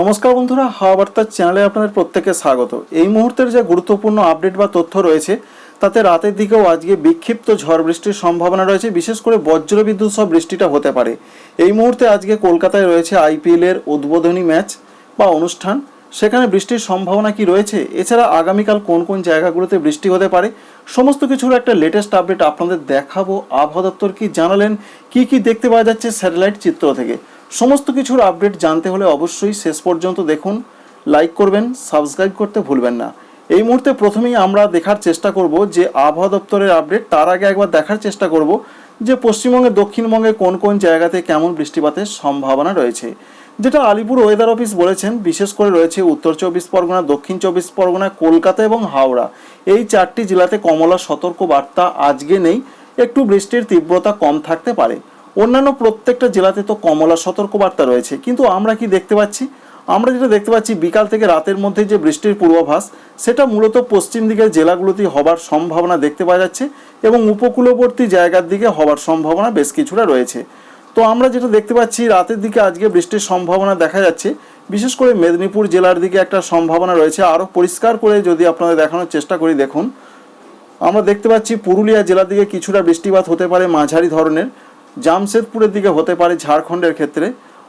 নমস্কার বন্ধুরা, হাওয়া বার্তার চ্যানেলে আপনাদের প্রত্যেকে স্বাগত। এই মুহূর্তের যে গুরুত্বপূর্ণ আপডেট বা তথ্য রয়েছে, তাতে রাতের দিকেও আজকে বিক্ষিপ্ত ঝড় বৃষ্টির সম্ভাবনা রয়েছে, বিশেষ করে বজ্রবিদ্যুৎ সহ বৃষ্টিটা হতে পারে। এই মুহূর্তে আজকে কলকাতায় রয়েছে আইপিএল এর উদ্বোধনী ম্যাচ বা অনুষ্ঠান। সেখানে বৃষ্টির সম্ভাবনা কি রয়েছে? এছাড়া আগামীকাল কোন কোন জায়গাগুলোতে বৃষ্টি হতে পারে? সমস্ত কিছুর একটা লেটেস্ট আপডেট আপনাদের দেখাবো। আবহাওয়া দপ্তর কি জানালেন? কি কি দেখতে পাওয়া যাচ্ছে স্যাটেলাইট চিত্র থেকে? সমস্ত কিছুর আপডেট জানতে হলে অবশ্যই শেষ পর্যন্ত দেখুন লাইক করবেন সাবস্ক্রাইব করতে ভুলবেন না। এই মুহূর্তে প্রথমেই আমরা দেখার চেষ্টা করব যে আবহাওয়া দপ্তরের আপডেট তার আগে একবার দেখার চেষ্টা করব যে পশ্চিমবঙ্গে, দক্ষিণবঙ্গে কোন কোন জায়গাতে কেমন বৃষ্টিপাতের সম্ভাবনা রয়েছে। যেটা আলিপুর ওয়েদার অফিস বলেছেন, বিশেষ করে রয়েছে উত্তর চব্বিশ পরগনা, দক্ষিণ চব্বিশ পরগনা, কলকাতা এবং হাওড়া। এই চারটি জেলাতে কমলা সতর্ক বার্তা আজকে নেই। একটু বৃষ্টির তীব্রতা কম থাকতে পারে। অন্যান্য প্রত্যেকটা জেলাতে তো কমলা সতর্কবার্তা রয়েছে। কিন্তু আমরা কি দেখতে পাচ্ছি? আমরা যেটা দেখতে পাচ্ছি, বিকাল থেকে রাতের মধ্যে যে বৃষ্টির পূর্বাভাস, সেটা মূলত পশ্চিম দিকের জেলাগুলোতেই হবার সম্ভাবনা দেখতে পাওয়া যাচ্ছে এবং উপকূলবর্তী জায়গার দিকে হবার সম্ভাবনা বেশ কিছুটা রয়েছে। তো আমরা যেটা দেখতে পাচ্ছি, রাতের দিকে আজকে বৃষ্টির সম্ভাবনা দেখা যাচ্ছে। বিশেষ করে মেদিনীপুর জেলার দিকে একটা সম্ভাবনা রয়েছে। আরও পরিষ্কার করে যদি আপনাদের দেখানোর চেষ্টা করি, দেখুন। আমরা দেখতে পাচ্ছি, পুরুলিয়া জেলার দিকে কিছুটা বৃষ্টিপাত হতে পারে মাঝারি ধরনের। জামশেদপুরের দিকে হতে পারে ঝাড়খণ্ডের ক্ষেত্রে।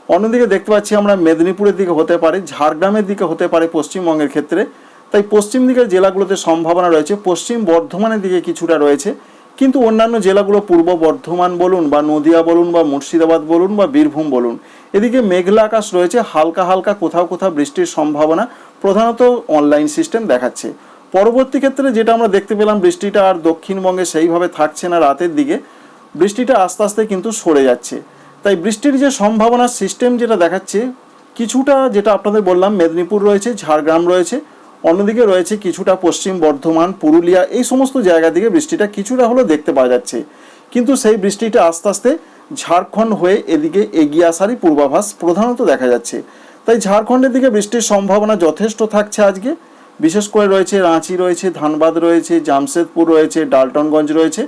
অন্যদিকে দেখতে পাচ্ছি আমরা মেদিনীপুরের দিকে হতে পারে, ঝাড়গ্রামের দিকে হতে পারে পশ্চিমবঙ্গের ক্ষেত্রে। তাই পশ্চিম দিকের জেলাগুলোতে সম্ভাবনা রয়েছে, পশ্চিম বর্ধমানের দিকে কিছুটা রয়েছে। কিন্তু অন্যান্য জেলাগুলো, পূর্ব বর্ধমান বলুন বা নদিয়া বলুন বা মুর্শিদাবাদ বলুন বা বীরভূম বলুন, এদিকে মেঘলা আকাশ রয়েছে, হালকা হালকা কোথাও কোথাও বৃষ্টির সম্ভাবনা প্রধানত অনলাইন সিস্টেম দেখাচ্ছে। পরবর্তী ক্ষেত্রে যেটা আমরা দেখতে পেলাম, বৃষ্টিটা আর দক্ষিণবঙ্গে সেইভাবে থাকছে না রাতের দিকে। বৃষ্টিটা আস্তে আস্তে কিন্তু সরে যাচ্ছে। তাই বৃষ্টির যে সম্ভাবনা সিস্টেম যেটা দেখাচ্ছে, কিছুটা যেটা আপনাদের বললাম, মেদিনীপুর রয়েছে, ঝাড়গ্রাম রয়েছে, অন্যদিকে রয়েছে কিছুটা পশ্চিম বর্ধমান, পুরুলিয়া, এই সমস্ত জায়গা দিকে বৃষ্টিটা কিছুটা হলেও দেখতে পাওয়া যাচ্ছে। কিন্তু সেই বৃষ্টিটা আস্তে আস্তে ঝাড়খণ্ড হয়ে এদিকে এগিয়ে আসারই পূর্বাভাস প্রধানত দেখা যাচ্ছে। তাই ঝাড়খণ্ডের দিকে বৃষ্টির সম্ভাবনা যথেষ্ট থাকছে আজকে। বিশেষ করে রয়েছে রাঁচি রয়েছে, ধানবাদ রয়েছে, জামশেদপুর রয়েছে, ডালটনগঞ্জ রয়েছে।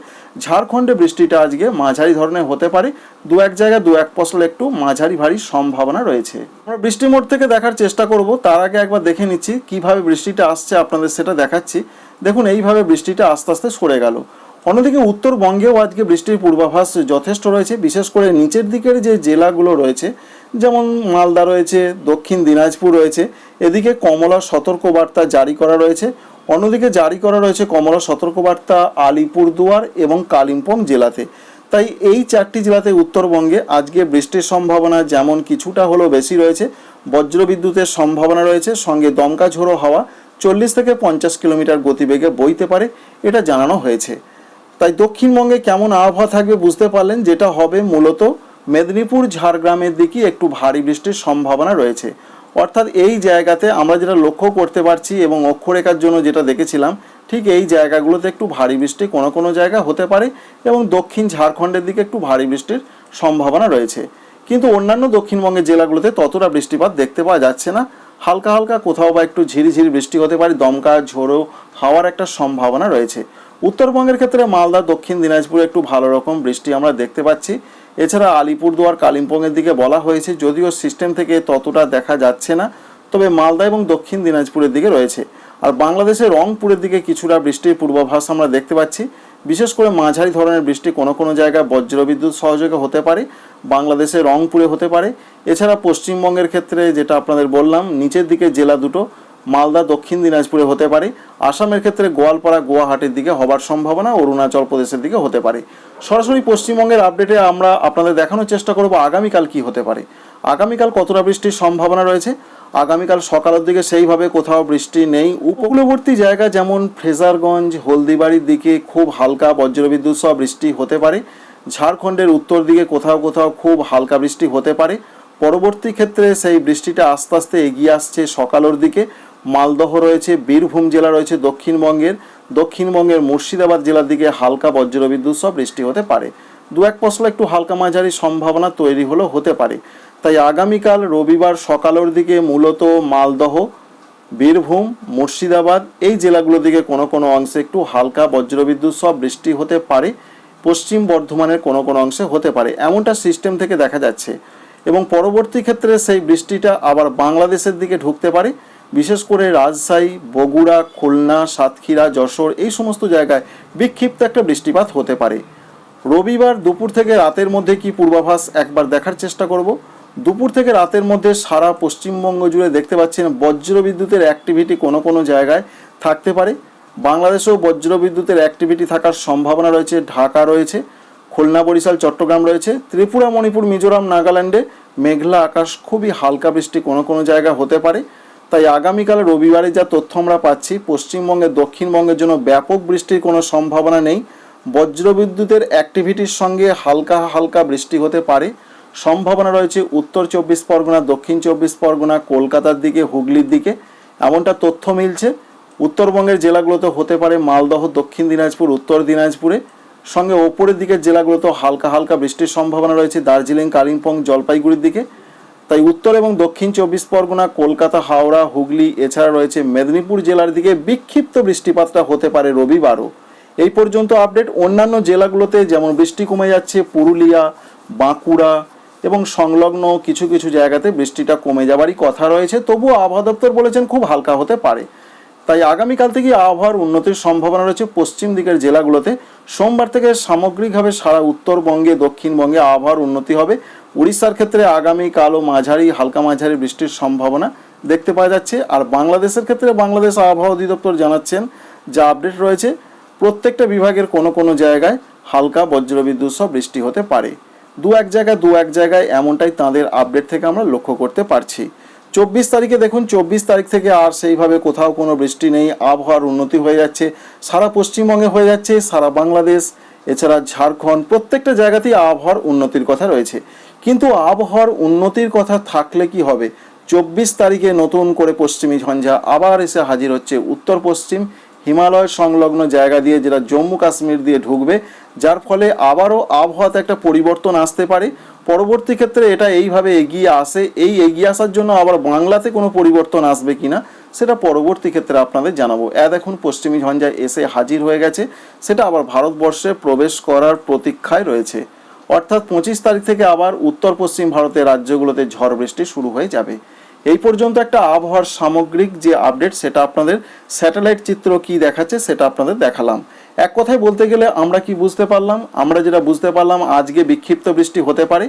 ঝাড়খণ্ডে বৃষ্টিটা আজকে মাঝারি ধরনের হতে পারে। দু এক জায়গায় দু এক ফসল একটু মাঝারি ভারী সম্ভাবনা রয়েছে। আমরা বৃষ্টি মোড় থেকে দেখার চেষ্টা করব। তার আগে একবার দেখে নিচ্ছি কীভাবে বৃষ্টিটা আসছে, আপনাদের সেটা দেখাচ্ছি। দেখুন, এইভাবে বৃষ্টিটা আস্তে আস্তে সরে গেল। অন্যদিকে উত্তরবঙ্গেও আজকে বৃষ্টির পূর্বাভাস যথেষ্ট রয়েছে। বিশেষ করে নিচের দিকের যে জেলাগুলো রয়েছে যেমন মালদা রয়েছে, দক্ষিণ দিনাজপুর রয়েছে, এদিকে কমলা সতর্কবার্তা জারি করা রয়েছে, অন্যদিকে জারি করা রয়েছে কমলা সতর্কবার্তা আলিপুরদুয়ার এবং কালিম্পং জেলাতে। তাই এই চারটি জেলাতে উত্তরবঙ্গে আজকে বৃষ্টির সম্ভাবনা যেমন কিছুটা হলেও বেশি রয়েছে, বজ্রবিদ্যুতের সম্ভাবনা রয়েছে, সঙ্গে দমকা ঝোড়ো হাওয়া চল্লিশ থেকে পঞ্চাশ কিলোমিটার গতিবেগে বইতে পারে, এটা জানানো হয়েছে। তাই দক্ষিণবঙ্গে কেমন আবহাওয়া থাকবে বুঝতে পারলেন, যেটা হবে মূলত মেদিনীপুর, ঝাড়গ্রামের দিকে একটু ভারী বৃষ্টির সম্ভাবনা রয়েছে। অর্থাৎ এই জায়গাতে আমরা যেটা লক্ষ্য করতে পারছি এবং অক্ষরেখার জন্য যেটা দেখেছিলাম, ঠিক এই জায়গাগুলোতে একটু ভারী বৃষ্টি কোনো কোনো জায়গা হতে পারে এবং দক্ষিণ ঝাড়খণ্ডের দিকে একটু ভারী বৃষ্টির সম্ভাবনা রয়েছে। কিন্তু অন্যান্য দক্ষিণবঙ্গের জেলাগুলোতে ততটা বৃষ্টিপাত দেখতে পাওয়া যাচ্ছে না। হালকা হালকা কোথাও বা একটু ঝিরিঝিরি বৃষ্টি হতে পারে, দমকা, ঝোড়ো, হাওয়ার একটা সম্ভাবনা রয়েছে। উত্তরবঙ্গের ক্ষেত্রে মালদা, দক্ষিণ দিনাজপুরে একটু ভালো রকম বৃষ্টি আমরা দেখতে পাচ্ছি। এছাড়া আলিপুরদুয়ার, কালিম্পংয়ের দিকে বলা হয়েছে, যদিও সিস্টেম থেকে ততটা দেখা যাচ্ছে না, তবে মালদা এবং দক্ষিণ দিনাজপুরের দিকে রয়েছে। আর বাংলাদেশের রংপুরের দিকে কিছুটা বৃষ্টির পূর্বাভাস আমরা দেখতে পাচ্ছি। বিশেষ করে মাঝারি ধরনের বৃষ্টি কোনো কোনো জায়গায় বজ্রবিদ্যুৎ সহযোগে হতে পারে বাংলাদেশের রংপুরে হতে পারে। এছাড়া পশ্চিমবঙ্গের ক্ষেত্রে যেটা আপনাদের বললাম, নিচের দিকে জেলা দুটো মালদা, দক্ষিণ দিনাজপুরে হতে পারে। আসামের ক্ষেত্রে গোয়ালপাড়া, গুয়াহাটির দিকে হবার সম্ভাবনা, অরুণাচল প্রদেশের দিকে হতে পারে। সরাসরি পশ্চিমবঙ্গের আপডেটে আমরা আপনাদের দেখানোর চেষ্টা করব আগামীকাল কি হতে পারে। আগামীকাল কতটা বৃষ্টির সম্ভাবনা রয়েছে? আগামীকাল সকালের দিকে সেইভাবে কোথাও বৃষ্টি নেই। উপকূলবর্তী জায়গা যেমন ফ্রেজারগঞ্জ, হলদিবাড়ির দিকে খুব হালকা বজ্রবিদ্যুৎ সহ বৃষ্টি হতে পারে। ঝাড়খণ্ডের উত্তর দিকে কোথাও কোথাও খুব হালকা বৃষ্টি হতে পারে। পরবর্তী ক্ষেত্রে সেই বৃষ্টিটা আস্তে আস্তে এগিয়ে আসছে সকালের দিকে। মালদহ রয়েছে, বীরভূম জেলা রয়েছে, দক্ষিণবঙ্গের। দক্ষিণবঙ্গের মুর্শিদাবাদ জেলার দিকে হালকা বজ্রবিদ্যুৎ সহ বৃষ্টি হতে পারে। দু এক ফসল একটু হালকা মাঝারি সম্ভাবনা তৈরি হলেও হতে পারে। তাই আগামীকাল রবিবার সকালের দিকে মূলত মালদহ, বীরভূম, মুর্শিদাবাদ এই জেলাগুলোর দিকে কোনো কোনো অংশে একটু হালকা বজ্রবিদ্যুৎ সহ বৃষ্টি হতে পারে। পশ্চিম বর্ধমানের কোনো কোনো অংশে হতে পারে। এমনটা সিস্টেম থেকে দেখা যাচ্ছে। এবং পরবর্তী ক্ষেত্রে সেই বৃষ্টিটা আবার বাংলাদেশের দিকে ঢুকতে পারে। বিশেষ করে রাজশাহী, বগুড়া, খুলনা, সাতক্ষীরা, যশোর এই সমস্ত জায়গায় বিক্ষিপ্ত একটা বৃষ্টিপাত হতে পারে। রবিবার দুপুর থেকে রাতের মধ্যে কি পূর্বাভাস একবার দেখার চেষ্টা করব? দুপুর থেকে রাতের মধ্যে সারা পশ্চিমবঙ্গ জুড়ে দেখতে পাচ্ছেন বজ্রবিদ্যুতের অ্যাক্টিভিটি কোনো কোনো জায়গায় থাকতে পারে। বাংলাদেশেও বজ্রবিদ্যুতের অ্যাক্টিভিটি থাকার সম্ভাবনা রয়েছে, ঢাকা রয়েছে, খুলনা, বরিশাল, চট্টগ্রাম রয়েছে, ত্রিপুরা, মণিপুর, মিজোরাম, নাগাল্যান্ডে মেঘলা আকাশ, খুবই হালকা বৃষ্টি কোনো কোনো জায়গায় হতে পারে। তাই আগামীকাল রবিবারে যা তথ্য আমরা পাচ্ছি পশ্চিমবঙ্গের দক্ষিণবঙ্গের জন্য ব্যাপক বৃষ্টির কোনো সম্ভাবনা নেই। বজ্রবিদ্যুতের অ্যাক্টিভিটির সঙ্গে হালকা হালকা বৃষ্টি হতে পারে। সম্ভাবনা রয়েছে উত্তর চব্বিশ পরগনা, দক্ষিণ চব্বিশ পরগনা, কলকাতার দিকে, হুগলির দিকে। এমনটা তথ্য মিলছে। উত্তরবঙ্গের জেলাগুলোতে হতে পারে মালদহ, দক্ষিণ দিনাজপুর, উত্তর দিনাজপুরে। সঙ্গে ওপরের দিকের জেলাগুলোতেও হালকা হালকা বৃষ্টির সম্ভাবনা রয়েছে। দার্জিলিং, কালিম্পং, জলপাইগুড়ির দিকে। তাই উত্তর এবং দক্ষিণ চব্বিশ পরগনা, কলকাতা, হাওড়া, হুগলি, এছাড়া রয়েছে মেদিনীপুর জেলার দিকে বিক্ষিপ্ত বৃষ্টিপাতটা হতে পারে রবিবারও। এই পর্যন্ত আপডেট অন্যান্য জেলাগুলোতে, যেমন বৃষ্টি কমে যাচ্ছে, পুরুলিয়া, বাঁকুড়া এবং সংলগ্ন কিছু কিছু জায়গাতে বৃষ্টিটা কমে যাবারই কথা রয়েছে। তবুও আবহাওয়া দপ্তর বলেছেন খুব হালকা হতে পারে। তাই আগামীকাল থেকে আবহাওয়ার উন্নতির সম্ভাবনা রয়েছে পশ্চিম দিকের জেলাগুলোতে। সোমবার থেকে সামগ্রিকভাবে সারা উত্তরবঙ্গে, দক্ষিণবঙ্গে আবহাওয়ার উন্নতি হবে। উড়িষ্যার ক্ষেত্রে আগামীকাল ও মাঝারি, হালকা মাঝারি বৃষ্টির সম্ভাবনা দেখতে পাওয়া যাচ্ছে। আর বাংলাদেশের ক্ষেত্রে বাংলাদেশ আবহাওয়া অধিদপ্তর জানাচ্ছেন, যা আপডেট রয়েছে, প্রত্যেকটা বিভাগের কোনো কোনো জায়গায় হালকা বজ্রবিদ্যুৎ সহ বৃষ্টি হতে পারে। দু এক জায়গায় দু এক জায়গায় এমনটাই তাদের আপডেট থেকে আমরা লক্ষ্য করতে পারছি। চব্বিশ তারিখে দেখুন, চব্বিশ তারিখ থেকে আর সেইভাবে কোথাও কোনো বৃষ্টি নেই, আবহাওয়ার উন্নতি হয়ে যাচ্ছে, সারা পশ্চিমবঙ্গে হয়ে যাচ্ছে, সারা বাংলাদেশ, এছাড়া ঝাড়খণ্ড, প্রত্যেকটা জায়গাতেই আবহাওয়ার উন্নতির কথা রয়েছে। কিন্তু আবহাওয়ার উন্নতির কথা থাকলে কি হবে? চব্বিশ তারিখে নতুন করে পশ্চিমী ঝঞ্ঝা আবার এসে হাজির হচ্ছে উত্তর পশ্চিম, হিমালয় সংলগ্ন জায়গা দিয়ে যেটা জম্মু কাশ্মীর দিয়ে ঢুকবে, যার ফলে আবারও আবহাওয়াতে একটা পরিবর্তন আসতে পারে। পরবর্তী ক্ষেত্রে এটা এইভাবে এগিয়ে আসে। এই এগিয়ে আসার জন্য আবার বাংলাতে কোনো পরিবর্তন আসবে কিনা, সেটা পরবর্তী ক্ষেত্রে আপনাদের জানাব। এ দেখুন, পশ্চিমী ঝঞ্ঝা এসে হাজির হয়ে গেছে। সেটা আবার ভারতবর্ষে প্রবেশ করার প্রতীক্ষায় রয়েছে। অর্থাৎ পঁচিশ তারিখ থেকে আবার উত্তর পশ্চিম ভারতের রাজ্যগুলোতে ঝড় বৃষ্টি শুরু হয়ে যাবে। এই পর্যন্ত একটা আবহাওয়ার সামগ্রিক যে আপডেট, সেটা আপনাদের স্যাটেলাইট চিত্র কি দেখাচ্ছে, সেটা আপনাদের দেখালাম। এক কথায় বলতে গেলে আমরা কি বুঝতে পারলাম? আমরা যেটা বুঝতে পারলাম, আজকে বিক্ষিপ্ত বৃষ্টি হতে পারে।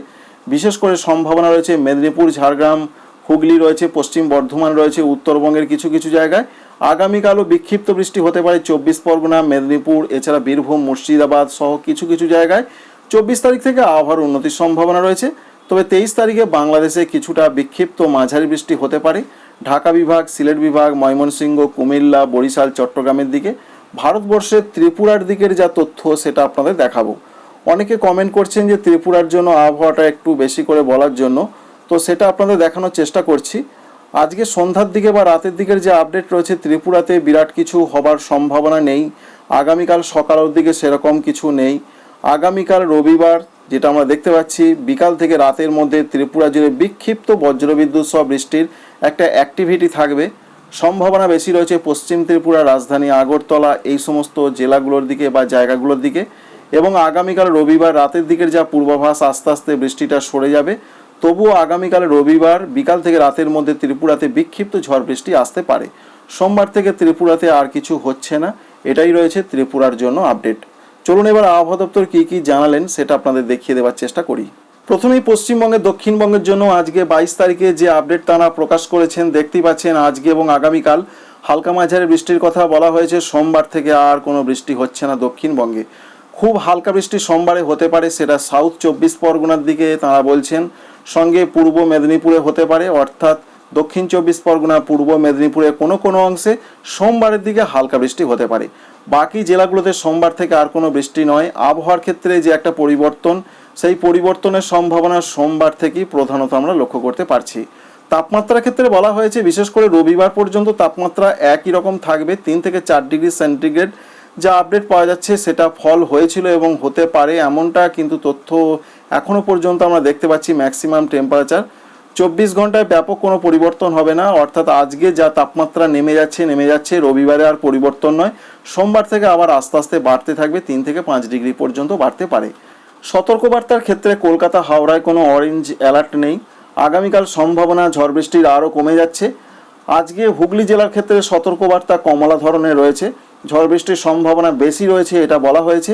বিশেষ করে সম্ভাবনা রয়েছে মেদিনীপুর, ঝাড়গ্রাম, হুগলি রয়েছে, পশ্চিম বর্ধমান রয়েছে, উত্তরবঙ্গের কিছু কিছু জায়গায়। আগামীকালও বিক্ষিপ্ত বৃষ্টি হতে পারে চব্বিশ পরগনা, মেদিনীপুর, এছাড়া বীরভূম, মুর্শিদাবাদ সহ কিছু কিছু জায়গায়। চব্বিশ তারিখ থেকে আবহাওয়ার উন্নতির সম্ভাবনা রয়েছে। তবে তেইশ তারিখে বাংলাদেশে কিছুটা বিক্ষিপ্ত মাঝারি বৃষ্টি হতে পারে। ঢাকা বিভাগ, সিলেট বিভাগ, ময়মনসিংহ, কুমিল্লা, বরিশাল, চট্টগ্রামের দিকে ভারতবর্ষের ত্রিপুরার দিকের যা তথ্য সেটা আপনাদের দেখাবো। অনেকে কমেন্ট করছেন যে ত্রিপুরার জন্য আবহাওয়াটা একটু বেশি করে বলার জন্য। তো সেটা আপনাদের দেখানোর চেষ্টা করছি। আজকে সন্ধ্যার দিকে বা রাতের দিকের যে আপডেট রয়েছে, ত্রিপুরাতে বিরাট কিছু হবার সম্ভাবনা নেই। আগামীকাল সকালের দিকে সেরকম কিছু নেই। আগামীকাল রবিবার, যেটা আমরা দেখতে পাচ্ছি, বিকাল থেকে রাতের মধ্যে ত্রিপুরা জুড়ে বিক্ষিপ্ত বজ্রবিদ্যুৎ সহ বৃষ্টির একটা অ্যাক্টিভিটি থাকবে। সম্ভাবনা বেশি রয়েছে পশ্চিম ত্রিপুরা রাজধানী আগরতলা, এই সমস্ত জেলাগুলোর দিকে বা জায়গাগুলোর দিকে। এবং আগামীকাল রবিবার রাতের দিকের যা পূর্বাভাস, আস্তে আস্তে বৃষ্টিটা সরে যাবে। তবুও আগামীকাল রবিবার বিকাল থেকে রাতের মধ্যে ত্রিপুরাতে বিক্ষিপ্ত ঝড় বৃষ্টি আসতে পারে। সোমবার থেকে ত্রিপুরাতে আর কিছু হচ্ছে না। এটাই রয়েছে ত্রিপুরার জন্য আপডেট। চলুন এবার আবহাওয়া দপ্তর কী কী জানালেন, সেটা আপনাদের দেখিয়ে দেওয়ার চেষ্টা করি। প্রথমেই পশ্চিমবঙ্গের দক্ষিণবঙ্গের জন্য আজকে বাইশ তারিখে যে আপডেট তারা প্রকাশ করেছেন দেখতেই পাচ্ছেন আজকে এবং আগামীকাল। হালকা মাঝারি বৃষ্টির কথা বলা হয়েছে, সোমবার থেকে আর কোনো বৃষ্টি হচ্ছে না দক্ষিণবঙ্গে। খুব হালকা বৃষ্টি সোমবারে হতে পারে, সেটা সাউথ চব্বিশ পরগনার দিকে তারা বলছেন। সঙ্গে পূর্ব মেদিনীপুরে হতে পারে, অর্থাৎ দক্ষিণ চব্বিশ পরগনা, পূর্ব মেদিনীপুরে কোনো কোনো অংশে সোমবারের দিকে হালকা বৃষ্টি হতে পারে। বাকি জেলাগুলোতে সোমবার থেকে আর কোনো বৃষ্টি নয়। আবহাওয়ার ক্ষেত্রে যে একটা পরিবর্তন সেই পরিবর্তনের সম্ভাবনা সোমবার থেকেই প্রধানত আমরা লক্ষ্য করতে পারছি। তাপমাত্রার ক্ষেত্রে বলা হয়েছে, বিশেষ করে রবিবার পর্যন্ত তাপমাত্রা একই রকম থাকবে, তিন থেকে চার ডিগ্রি সেন্টিগ্রেড। যা আপডেট পাওয়া যাচ্ছে, সেটা ফল হয়েছিল এবং হতে পারে এমনটা, কিন্তু তথ্য এখনও পর্যন্ত আমরা দেখতে পাচ্ছি ম্যাক্সিমাম টেম্পারেচার চব্বিশ ঘন্টায় ব্যাপক কোনো পরিবর্তন হবে না, অর্থাৎ আজকে যা তাপমাত্রা নেমে যাচ্ছে নেমে যাচ্ছে, রবিবারে আর পরিবর্তন নয়। সোমবার থেকে আবার আস্তে আস্তে বাড়তে থাকবে, তিন থেকে পাঁচ ডিগ্রি পর্যন্ত বাড়তে পারে। সতর্কবার্তার ক্ষেত্রে কলকাতা হাওড়ায় কোনো অরেঞ্জ অ্যালার্ট নেই। আগামীকাল সম্ভাবনা ঝড় বৃষ্টির আরও কমে যাচ্ছে। আজকে হুগলি জেলার ক্ষেত্রে সতর্কবার্তা কমলা ধরনের রয়েছে। ঝড় বৃষ্টির সম্ভাবনা বেশি রয়েছে এটা বলা হয়েছে।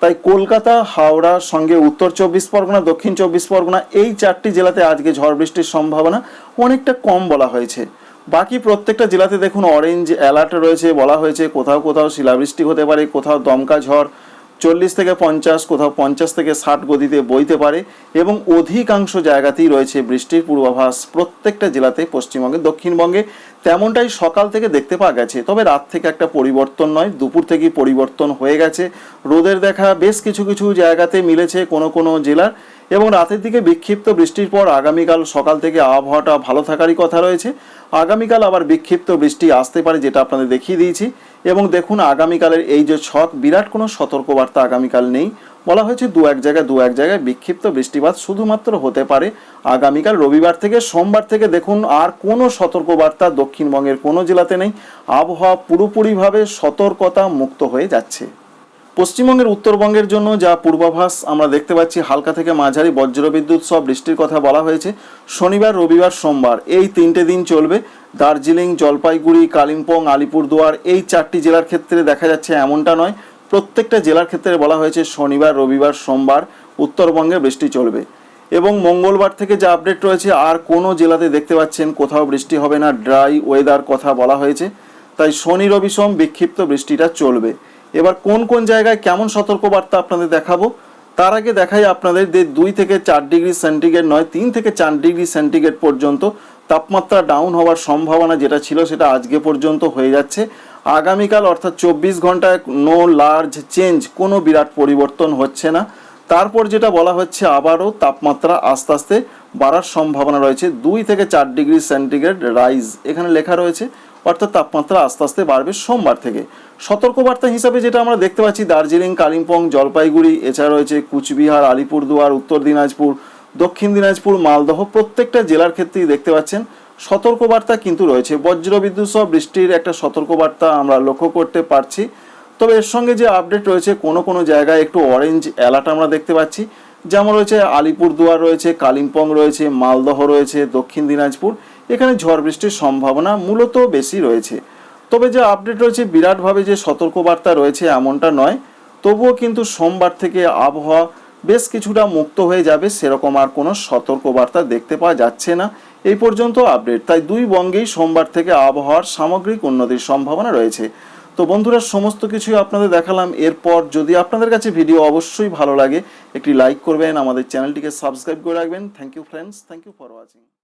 তাই কলকাতা, হাওড়ার সঙ্গে উত্তর চব্বিশ পরগনা, দক্ষিণ চব্বিশ পরগনা এই চারটি জেলাতে আজকে ঝড় বৃষ্টির সম্ভাবনা অনেকটা কম বলা হয়েছে। বাকি প্রত্যেকটা জেলাতে দেখুন অরেঞ্জ অ্যালার্ট রয়েছে, বলা হয়েছে কোথাও কোথাও শিলাবৃষ্টি হতে পারে, কোথাও দমকা ঝড় চল্লিশ থেকে পঞ্চাশ, কোথাও পঞ্চাশ থেকে ষাট গতিতে বইতে পারে এবং অধিকাংশ জায়গাতেই রয়েছে বৃষ্টির পূর্বাভাস প্রত্যেকটা জেলাতে পশ্চিমবঙ্গে দক্ষিণবঙ্গে। তেমনটাই সকাল থেকে দেখতে পাওয়া গেছে। তবে রাত থেকে একটা পরিবর্তন নয়, দুপুর থেকেই পরিবর্তন হয়ে গেছে। রোদের দেখা বেশ কিছু কিছু জায়গাতে মিলেছে কোনো কোনো জেলার এবং রাতের দিকে বিক্ষিপ্ত বৃষ্টির পর আগামীকাল সকাল থেকে আবহাওয়াটা ভালো থাকারই কথা রয়েছে। আগামীকাল আবার বিক্ষিপ্ত বৃষ্টি আসতে পারে যেটা আপনাদের দেখিয়ে দিয়েছি। এবং দেখুন, আগামীকালের এই যে ছক, বিরাট কোনো সতর্কবার্তা আগামীকাল নেই। বলা হয়েছে দু এক জায়গায় দু এক জায়গায় বিক্ষিপ্ত বৃষ্টিপাত শুধুমাত্র হতে পারে আগামীকাল রবিবার থেকে সোমবার থেকে দেখুন আর কোনো সতর্কবার্তা দক্ষিণবঙ্গের কোনো জেলাতে নেই। আবহাওয়া পুরোপুরিভাবে সতর্কতা মুক্ত হয়ে যাচ্ছে। পশ্চিমবঙ্গের উত্তরবঙ্গের জন্য যা পূর্বাভাস আমরা দেখতে পাচ্ছি, হালকা থেকে মাঝারি বজ্রবিদ্যুৎ সব বৃষ্টির কথা বলা হয়েছে। শনিবার, রবিবার, সোমবার এই তিনটে দিন চলবে। দার্জিলিং, জলপাইগুড়ি, কালিম্পং, আলিপুরদুয়ার এই চারটি জেলার ক্ষেত্রে দেখা যাচ্ছে এমনটা নয়। প্রত্যেকটা জেলার ক্ষেত্রে বলা হয়েছে শনিবার, রবিবার, সোমবার উত্তরবঙ্গে বৃষ্টি চলবে। এবং মঙ্গলবার থেকে যে আপডেট রয়েছে, আর কোনো জেলাতে দেখতে পাচ্ছেন কোথাও বৃষ্টি হবে না ড্রাই ওয়েদার কথা বলা হয়েছে। তাই শনি, রবি, সোম বিক্ষিপ্ত বৃষ্টিটা চলবে। এবার কোন কোন জায়গায় কেমন সতর্কবার্তা আপনাদের দেখাবো, তার আগে দেখাই আপনাদের যে দুই থেকে চার ডিগ্রি সেন্টিগ্রেড নয়, তিন থেকে চার ডিগ্রি সেন্টিগ্রেড পর্যন্ত তাপমাত্রা ডাউন হওয়ার সম্ভাবনা যেটা ছিল, সেটা আজকে পর্যন্ত হয়ে যাচ্ছে। আগামীকাল অর্থাৎ চব্বিশ ঘন্টায় নো লার্জ চেঞ্জ কোনো বিরাট পরিবর্তন হচ্ছে না। তারপর যেটা বলা হচ্ছে আবারও তাপমাত্রা আস্তে আস্তে বাড়ার সম্ভাবনা রয়েছে। দুই থেকে চার ডিগ্রি সেন্টিগ্রেড রাইজ এখানে লেখা রয়েছে। অর্থাৎ তাপমাত্রা আস্তে আস্তে বাড়বে সোমবার থেকে। সতর্কবার্তা হিসাবে যেটা আমরা দেখতে পাচ্ছি, দার্জিলিং, কালিম্পং, জলপাইগুড়ি, এছাড়া রয়েছে কুচবিহার, আলিপুরদুয়ার, উত্তর দিনাজপুর, দক্ষিণ দিনাজপুর, মালদহ প্রত্যেকটা জেলার ক্ষেত্রেই দেখতে পাচ্ছেন। সতর্কবার্তা কিন্তু রয়েছে। বজ্রবিদ্যুৎ সহ বৃষ্টির একটা সতর্কবার্তা আমরা লক্ষ্য করতে পারছি। তবে এর সঙ্গে যে আপডেট রয়েছে, কোনো কোনো জায়গায় একটু অরেঞ্জ অ্যালার্ট আমরা দেখতে পাচ্ছি। যেমন রয়েছে আলিপুরদুয়ার রয়েছে, কালিম্পং রয়েছে, মালদহ রয়েছে, দক্ষিণ দিনাজপুর। এখানে ঝড় বৃষ্টির সম্ভাবনা মূলত বেশি রয়েছে। তবে যে আপডেট রয়েছে, বিরাটভাবে যে সতর্কবার্তা রয়েছে এমনটা নয়। তবুও কিন্তু সোমবার থেকে আবহাওয়া বেশ কিছুটা মুক্ত হয়ে যাবে, সেরকম আর কোনো সতর্কবার্তা দেখতে পাওয়া যাচ্ছে না। এই পর্যন্ত আপডেট। তাই দুই বঙ্গেই সোমবার থেকে আবহাওয়ার সামগ্রিক উন্নতির সম্ভাবনা রয়েছে। তো বন্ধুরা, সমস্ত কিছুই আপনাদের দেখালাম। এরপর যদি আপনাদের কাছে ভিডিও অবশ্যই ভালো লাগে, একটি লাইক করবেন, আমাদের চ্যানেলটিকে সাবস্ক্রাইব করে রাখবেন। Thank you friends thank you for watching